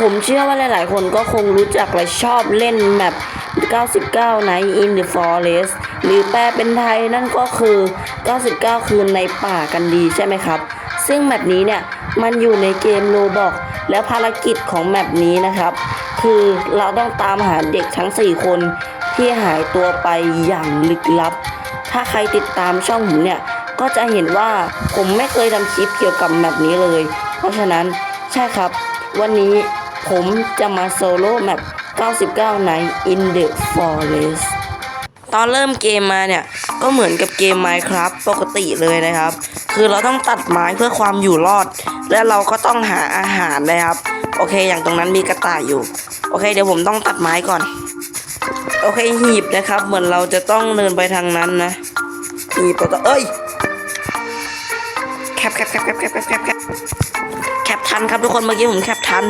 ผมเชื่อว่าหลาย ๆ คนก็คงรู้จักและชอบเล่นแมป99 Night in the Forest หรือแปลเป็นไทยนั่นก็คือ 99 คืนในป่ากันดีใช่ไหมครับ ซึ่งแมปนี้เนี่ย มันอยู่ในเกมโลบอกแล้วภารกิจของแมปนี้นะครับ คือเราต้องตามหาเด็กทั้ง 4 คนที่หายตัวไปอย่างลึกลับ ถ้าใครติดตามช่องผมเนี่ย ก็จะเห็นว่าผมไม่เคยทำคลิปเกี่ยวกับแมปนี้เลย เพราะฉะนั้นใช่ครับ วันนี้ ผมจะมาโซโล่แมป99 Night in the Forest ตอนเริ่มเกมมาเนี่ย ก็เหมือนกับเกม Minecraft ปกติเลยนะครับ คือเราต้องตัดไม้เพื่อความอยู่รอด และเราก็ต้องหาอาหารนะครับ โอเค อย่างตรงนั้นมีกระต่ายอยู่ โอเค เดี๋ยวผมต้องตัดไม้ก่อน โอเคหีบนะครับ เหมือนเราจะต้องเดินไปทางนั้นนะ หีบเราต้องเอ้ยแคปแคปแคปแคปแคปแคปแคปแคปแคปทันครับทุกคนเมื่อกี้ผมแคปทัน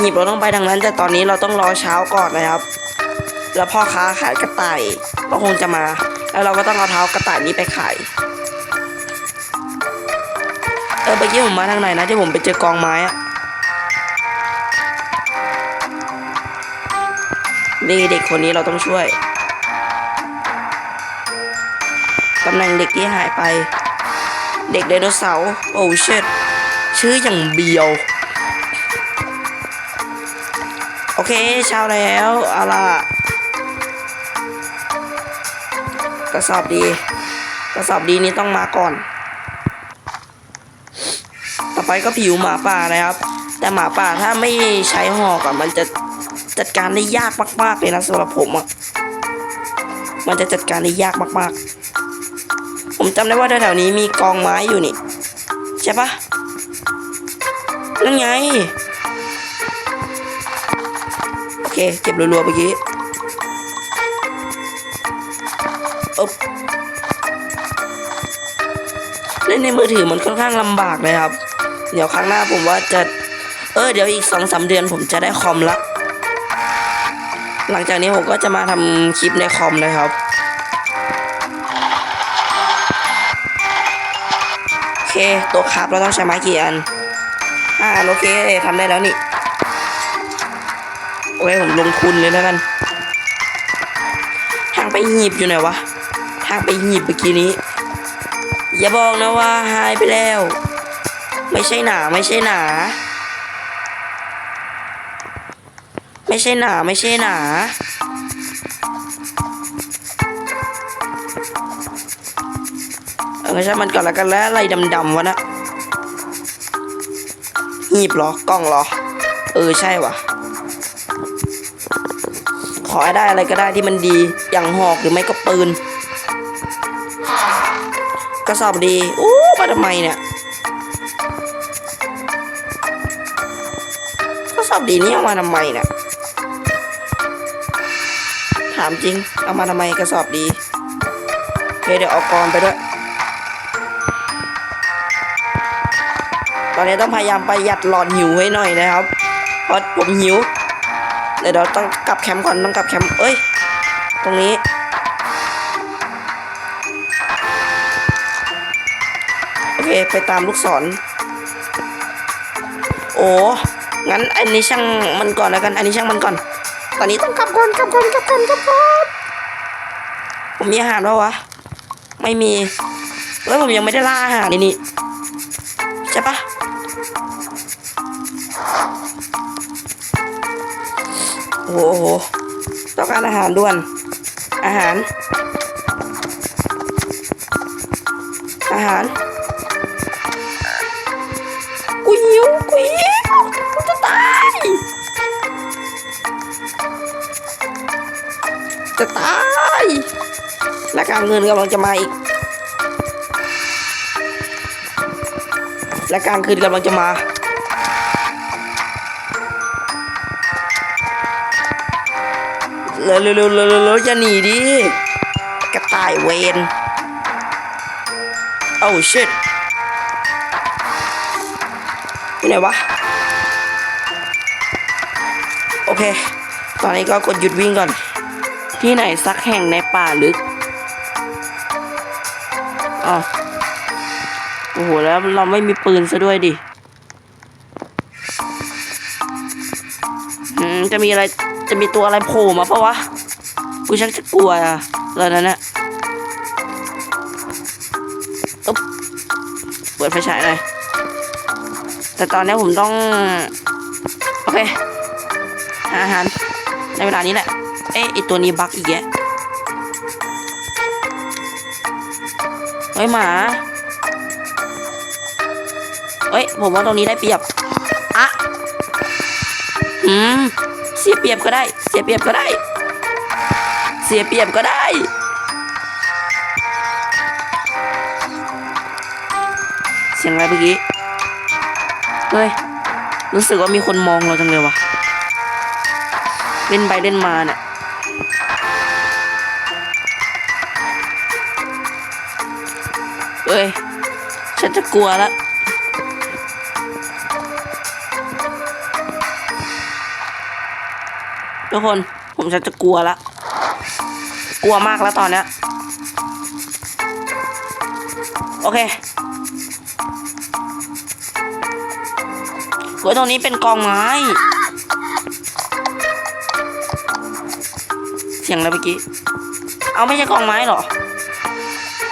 หีบเราต้องไปทางนั้น แต่ตอนนี้เราต้องรอเช้าก่อนนะครับ แล้วพ่อค้าขายกระต่ายก็คงจะมา แล้วเราก็ต้องเอาเท้ากระต่ายนี้ไปขายเออเมื่อกี้ผมมาทางไหนนะที่ผมไปเจอกองไม้อะนี่เด็กคนนี้เราต้องช่วยตำแหน่งเด็กที่หายไป เด็กไดโนเสาร์โอ้เชิดชื่ออย่างเบียว เคเช้าแล้วเอาล่ะกระสอบดีกระสอบดีนี้ต้องมาก่อน ต่อไปก็ผิวหมาป่านะครับ แต่หมาป่าถ้าไม่ใช้หอกอะมันจะจัดการได้ยากมากๆเลยนะสำหรับผมอะมันจะจัดการได้ยากมากๆ ผมจำได้ว่าแถวๆนี้มีกองไม้อยู่นี่ ใช่ปะนั่นไง เค เก็บรัวๆเมื่อกี้อ๊บเล่นในมือถือมันค่อนข้างลำบากเลยครับ เดี๋ยวครั้งหน้าผมว่าจะ เออ เดี๋ยวอีกสองสามเดือนผมจะได้คอมละ หลังจากนี้ผมก็จะมาทำคลิปในคอมนะครับโอเค ตัวคราบเราต้องใช้ไม้กี่อันอ่าโอเคทำได้แล้วนี่ โอเคผมลงทุนเลยแล้วกัน ทางไปหีบอยู่ไหนวะ ทางไปหีบเมื่อกี้นี้ อย่าบอกนะว่าหายไปแล้ว ไม่ใช่หนาไม่ใช่หนา ไม่ใช่หนาไม่ใช่หนาเออใช่มันก่อนแล้วกันแล้วอะไรดำๆวะนะหีบหรอกล้องหรอ เออใช่วะ อให้ได้อะไรก็ได้ที่มันดีอย่างหอกหรือไม่ก็ปืนกระสอบดีอู้มาทำไมเนี่ยกระสอบดีนี่เอามาทำไมเนี่ยถามจริง เอามาทำไมกระสอบดีโอเคเดี๋ยวเอากรไปด้วย ตอนนี้ต้องพยายามประหยัดหลอดหิวไว้หน่อยนะครับ เพราะผมหิว ดี๋ยวเราต้องกลับแคมป์ก่อนต้องกลับแคมป์เอ้ย ตรงนี้ โอเค ไปตามลูกศร โอ้งั้นอันนี้ช่างมันก่อนแล้วกัน อันนี้ช่างมันก่อน ตอนนี้ต้องกลับก่อนกลับก่อนกลับก่อนกลับก่อนผมมีอาหารแล้ววะ ไม่มี แล้วผมยังไม่ได้ล่าอาหารนี่นี่ใช่ปะ โอ้โหต้องการอาหารด่วน อาหาร อาหาร กูหิวกูหิวกูจะตาย จะตายและการเงินกำลังจะมาอีก และกลางคืนกำลังจะมา เร็วเร็วเร็วเร็วอย่าหนีดิกระต่ายเวนโอ้ชิตที่ไหนวะ โอเค ตอนนี้ก็กดหยุดวิ่งก่อน ที่ไหนสักแห่งในป่าลึกอ๋อโอ้โห แล้วเราไม่มีปืนซะด้วยดิอืมจะมีอะไร จะมีตัวอะไรโผล่มาปะวะ กูชักจะกลัวอะแล้วนั้นนะอุ๊บเปิดไฟฉายหน่อย แต่ตอนนี้ผมต้อง โอเค หาอาหาร ในเวลานี้แหละ เอ๊ะไอตัวนี้บั๊กอีกแยะเฮ้ยหมาเฮ้ย ผมว่าตรงนี้ได้เปรียบ อะ อืม สียเปรียบก็ได้ เสียเปรียบก็ได้ เสียเปรียบก็ได้เสียงอะไรเมื่อกี้ เฮ้ย รู้สึกว่ามีคนมองเราจังเลยวะเล่นไปเล่นมาเนี่ยเอ้ย ฉันจะกลัวล้ว ทุกคนผมฉันจะกลัวละ กลัวมากแล้วตอนเนี้ยโอเคเฮ้ตรงนี้เป็นกองไม้ เสียงอะไรเมื่อกี้ เอาไม่ใช่กองไม้หรอ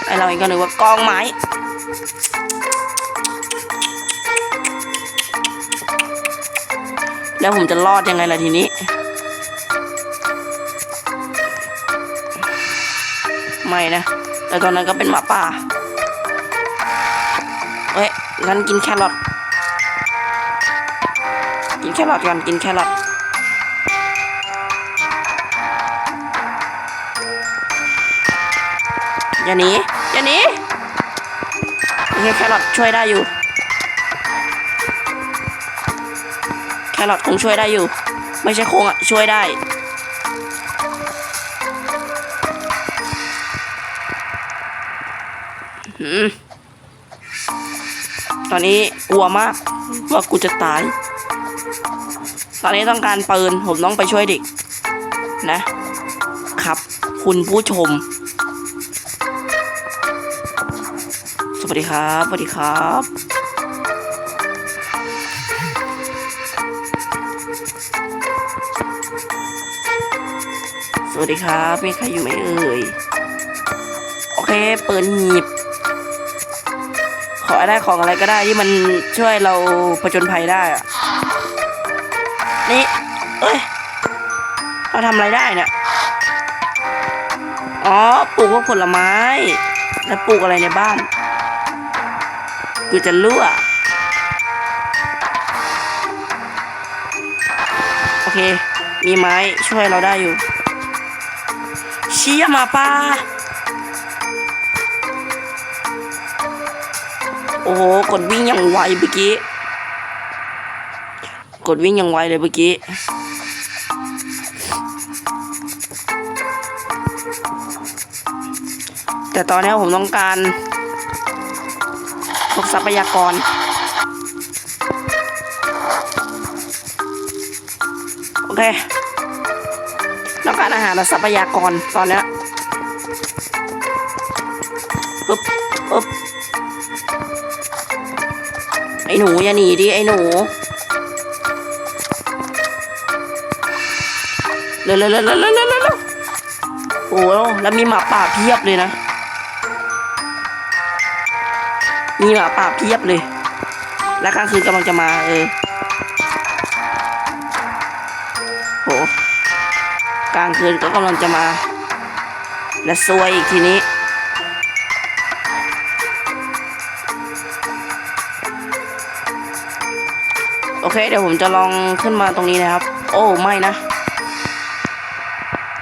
ไอเราเองก็นึกว่ากองไม้แล้วผมจะรอดยังไงล่ะทีนี้ ม่นะแต่ตอนนั้นก็เป็นหมาป่าเอ้ยงั้นกินแครอทกินแครอทกันกินแครอทอย่าหนีอย่าหนีโอเคแครอทช่วยได้อยู่ แครอทคงช่วยได้อยู่ ไม่ใช่คงอะช่วยได้ ตอนนี้กลัวมากว่ากูจะตาย ตอนนี้ต้องการปืนผมต้องไปช่วยเด็ก นะ ครับ คุณผู้ชม สวัสดีครับ สวัสดีครับสวัสดีครับ มีใครอยู่ไหมเอ่ย โอเค เปิดหีบ ขอได้ของอะไรก็ได้ที่มันช่วยเราผจญภัยได้อะนี่เอ้ยเราทำอะไรได้เนี่ยอ๋อปลูกพวกผลไม้ แล้วปลูกอะไรในบ้าน กูจะรั่วโอเค มีไม้ช่วยเราได้อยู่เชี่ยมาป่า โอ้โหกดวิ่งอย่างไวเมื่อกี้ กดวิ่งอย่างไวเลยเมื่อกี้ แต่ตอนนี้ผมต้องการพวกทรัพยากรโอเคต้องการอาหารและทรัพยากรตอนนี้ปึ๊บปึ๊บ ไอ้หนูอย่าหนีดิไอ้หนูเร็วเร็วเร็วเร็วเร็วเร็วเร็วโอ้โหแล้วมีหมาป่าเพียบเลยนะ มีหมาป่าเพียบเลย และกลางคืนกำลังจะมาเออโหกลางคืนก็กำลังจะมา และซวยอีกทีนี้ โอเค เดี๋ยวผมจะลองขึ้นมาตรงนี้นะครับ โอ้ไม่นะ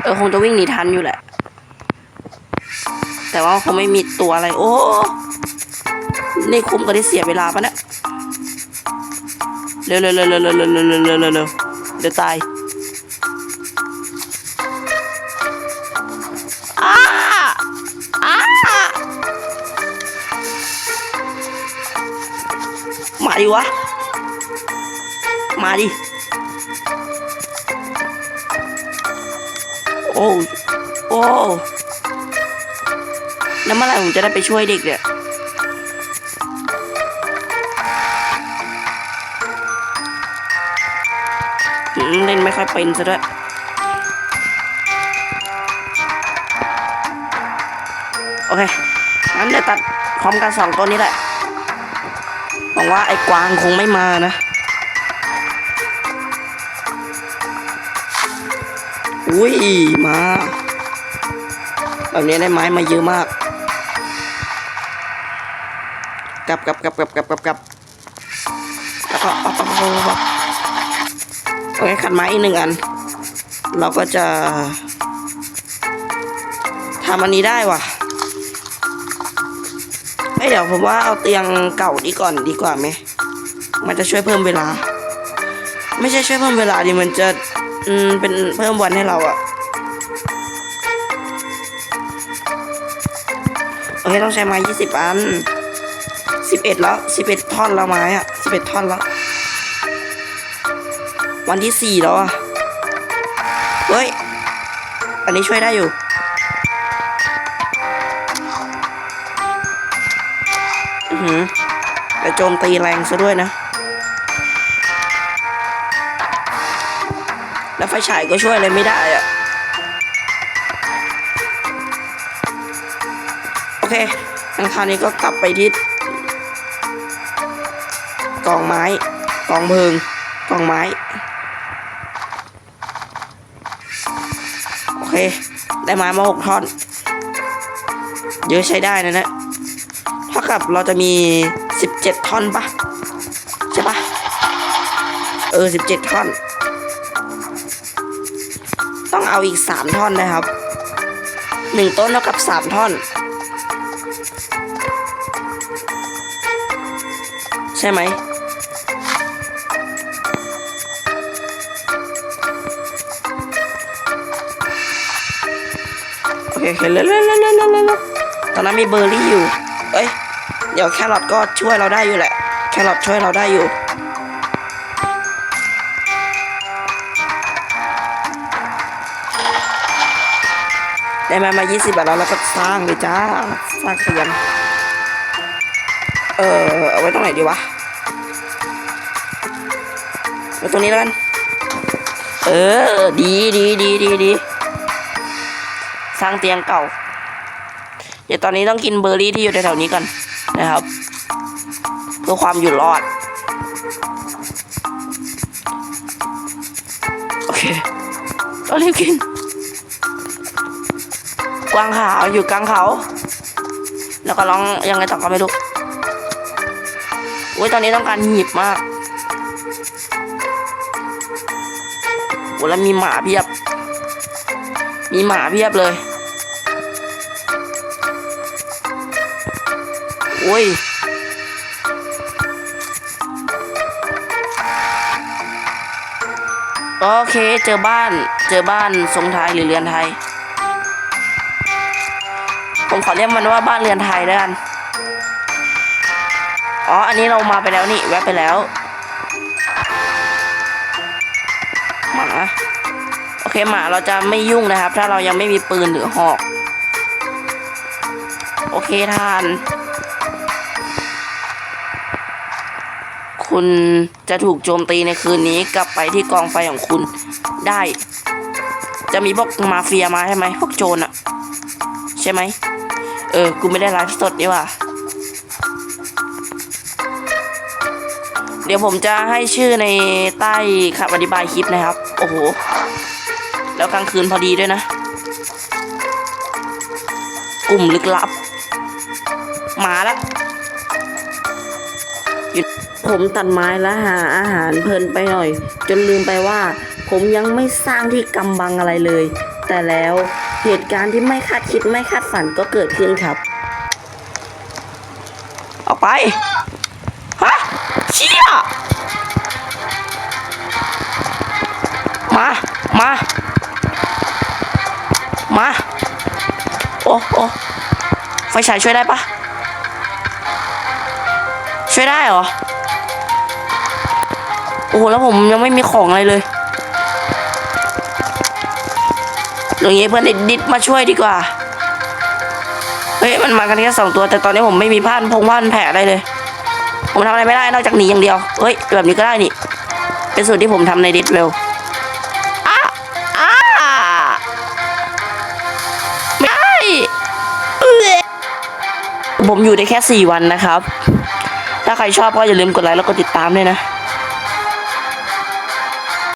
เออคงจะวิ่งหนีทันอยู่แหละ แต่ว่าคงไม่มีตัวอะไร โอ้นี่คุ้มกับที่เสียเวลาปะเนะี่ยเร็วเร็วเร็วเร็วเร็วเร็วเร็วเร็วเร็วเร็วเร็วเดี๋ยวตายอ้าอ้ามาดิวะ มาดิ โอ้โอ้แล้วเมื่อไหร่ผมจะได้ไปช่วยเด็กเนี่ยเล่นไม่ค่อยเป็นซะด้วยโอเค งั้นเดี๋ยวตัดพร้อมกันสองตัวนี้แหละหวังว่าไอ้กวางคงไม่มานะ อุ้ยมาแบบนี้ได้ไม้มาเยอะมากกลับกลับกลับกลับกลับกลับกลับแล้วก็ปั๊บปับปับปับปั๊บโอเคขัดไม้อีกหนึ่งอัน เราก็จะทำอันนี้ได้ว่ะเอ้เดี๋ยวผมว่าเอาเตียงเก่าดีก่อนดีกว่าไหม มันจะช่วยเพิ่มเวลา ไม่ใช่ช่วยเพิ่มเวลาดิมันจะ อืมเป็นเพิ่มวันให้เราอะโอเคต้องใช้ไม้ยี่สิบอันสิบเอ็ดแล้วสิบเอ็ดท่อนแล้วไม้อะสิบเอ็ดท่อนแล้ว วันที่สี่แล้วอะเฮ้ย อันนี้ช่วยได้อยู่อือหือแต่โจมตีแรงซะด้วยนะ แล้วไฟฉายก็ช่วยอะไรไม่ได้อะโอเคงั้นคราวนี้ก็กลับไปที่กองไม้กองเพลิงกองไม้ โอเค ได้ไม้มาหกท่อน เยอะใช้ได้นะเนะเท่ากับเราจะมีสิบเจ็ดท่อนปะใช่ปะเออสิบเจ็ดท่อน เอาอีกสามท่อนนะครับหนึ่งต้นเท่ากับสามท่อน ใช่ไหมโอเคโอเคเร็วเร็วเร็วเร็วเร็วตอนนั้นมีเบอร์รี่อยู่ เอ้ย เดี๋ยวแครอทก็ช่วยเราได้อยู่แหละ แครอทช่วยเราได้อยู่ ได้มามา20บาทแล้วแล้วก็สร้างเลยจ้า สร้างเตียงเออเอาไว้ตรงไหนดีวะไว้ตรงนี้แล้วกัน เออ ดีดีดีดีดีสร้างเตียงเก่า เดี๋ยวตอนนี้ต้องกินเบอร์รี่ที่อยู่แถวๆนี้ก่อนนะครับ เพื่อความอยู่รอด โอเคต้องรีบกิน กวางขาวอยู่กลางเขา แล้วก็ร้องยังไงต่อก็ไม่รู้อุ้ยตอนนี้ต้องการหีบมากโอ้แล้วมีหมาเพียบ มีหมาเพียบเลยอุ้ยโอเค เจอบ้าน เจอบ้านทรงไทยหรือเรือนไทย ผมขอเรียกมันว่าบ้านเรือนไทยแล้วกัน อ๋อ อันนี้เรามาไปแล้วนี่ แวะไปแล้ว หมา โอเคหมาเราจะไม่ยุ่งนะครับ ถ้าเรายังไม่มีปืนหรือหอก โอเคท่าน คุณจะถูกโจมตีในคืนนี้กลับไปที่กองไฟของคุณได้ จะมีพวกมาเฟียมาใช่ไหมพวกโจรอะใช่ไหม เออ กูไม่ได้ไลฟ์สดนี่ว่าเดี๋ยวผมจะให้ชื่อในใต้คำอธิบายคลิปนะครับ โอ้โห แล้วกลางคืนพอดีด้วยนะ กลุ่มลึกลับ มาแล้วผมตัดไม้และหาอาหารเพลินไปหน่อย จนลืมไปว่า ผมยังไม่สร้างที่กำบังอะไรเลย แต่แล้วเหตุการณ์ที่ไม่คาดคิดไม่คาดฝันก็เกิดขึ้นครับ ออกไป ฮะเชี่ยมา มา มา โอ้โอ้ไฟฉายช่วยได้ปะช่วยได้เหรอ โอ้โห แล้วผมยังไม่มีของอะไรเลย อย่างงี้เพื่อนดิดมาช่วยดีกว่า เฮ้ยมันมากันแค่สองตัว แต่ตอนนี้ผมไม่มีผ้านพงผ้านแผลอะไรเลย ผมทำอะไรไม่ได้นอกจากหนีอย่างเดียว เฮ้ยแบบนี้ก็ได้นี่ เป็นสูตรที่ผมทำในดิสเวลอ้อ้ไม่ผมอยู่ได้แค่สี่วันนะครับ ถ้าใครชอบก็อย่าลืมกดไลค์แล้วก็ติดตามด้วยนะ